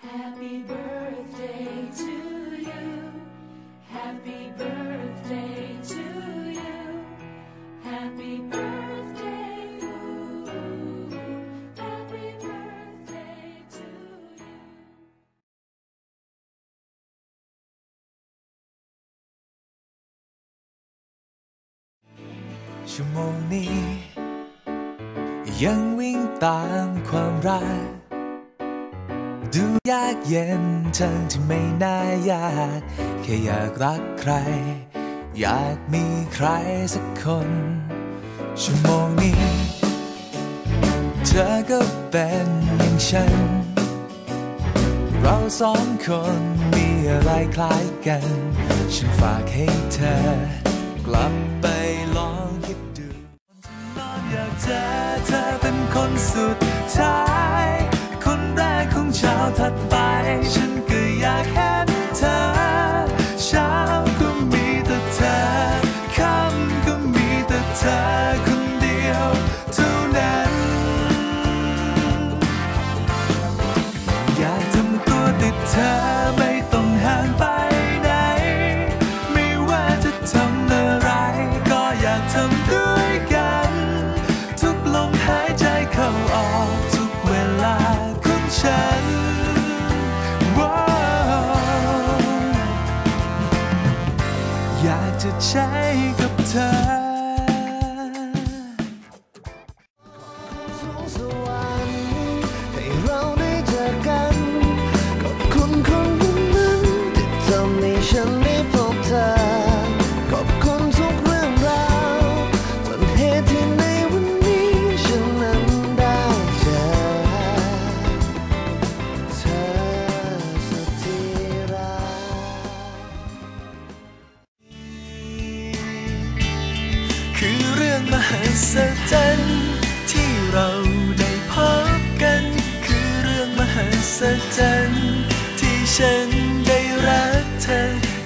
Happy birthday to you. Happy birthday to you. Happy birthday. ooh, Happy birthday to you. ชั่วโมงนี้ ยังวิ่งตามความรัก ดูยากเย็นทั้งที่ไม่น่ายาก แค่อยากรักใคร อยากมีใครสักคน ชั่วโมงนี้ เธอก็เป็นอย่างฉัน เราสองคนมีอะไรคล้ายกัน ฉันฝากให้เธอกลับไปลองคิดดูนอนอยากเจอเธอเป็นคนสุดท้าย เช้าถัดไป ฉันก็อยากเห็นเธอ ใช้กับเธอ ให้เรา คือเรื่องมหัศจรรย์ที่เราได้พบกัน คือเรื่องมหัศจรรย์ที่ฉันได้รักเธอ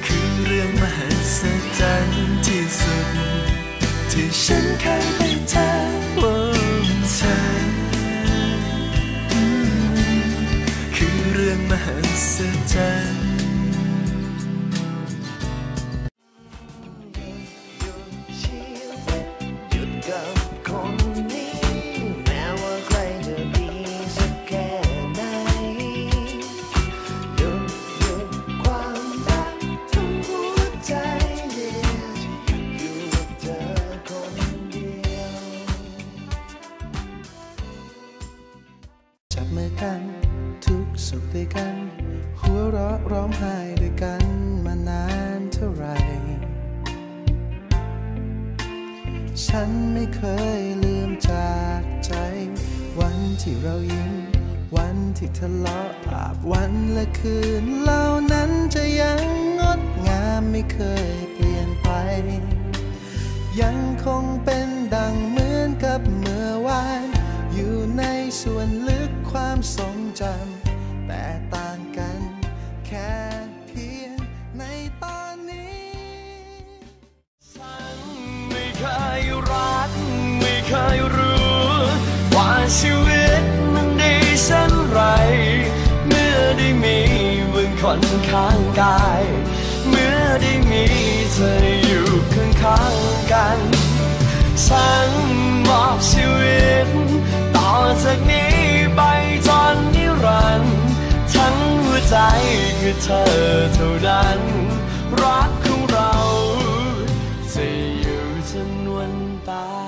คือเรื่องมหัศจรรย์ที่สุด ที่ฉันเคยได้เจอว่าเธอคือเรื่องมหัศจรรย์ จับมือกัน ทุกสุขด้วยกัน หัวเราะร้องไห้ด้วยกันมานานเท่าไหรฉันไม่เคยลืมจากใจ วันที่เรายิ้ม วันที่ทะเลาะอาบวันและคืนเหล่านั้นจะยังงดงามไม่เคย จำแต่ต่างกันแค่เพียงในตอนนี้ไม่เคยรักไม่เคยรู้ว่าชีวิตมันดีเช่นไร เมื่อได้มีมึงคนข้างกาย เมื่อได้มีเธออยู่ข้างข้างๆกันฉัน คือเธอเท่านั้น รักของเรา จะอยู่จนวันตาย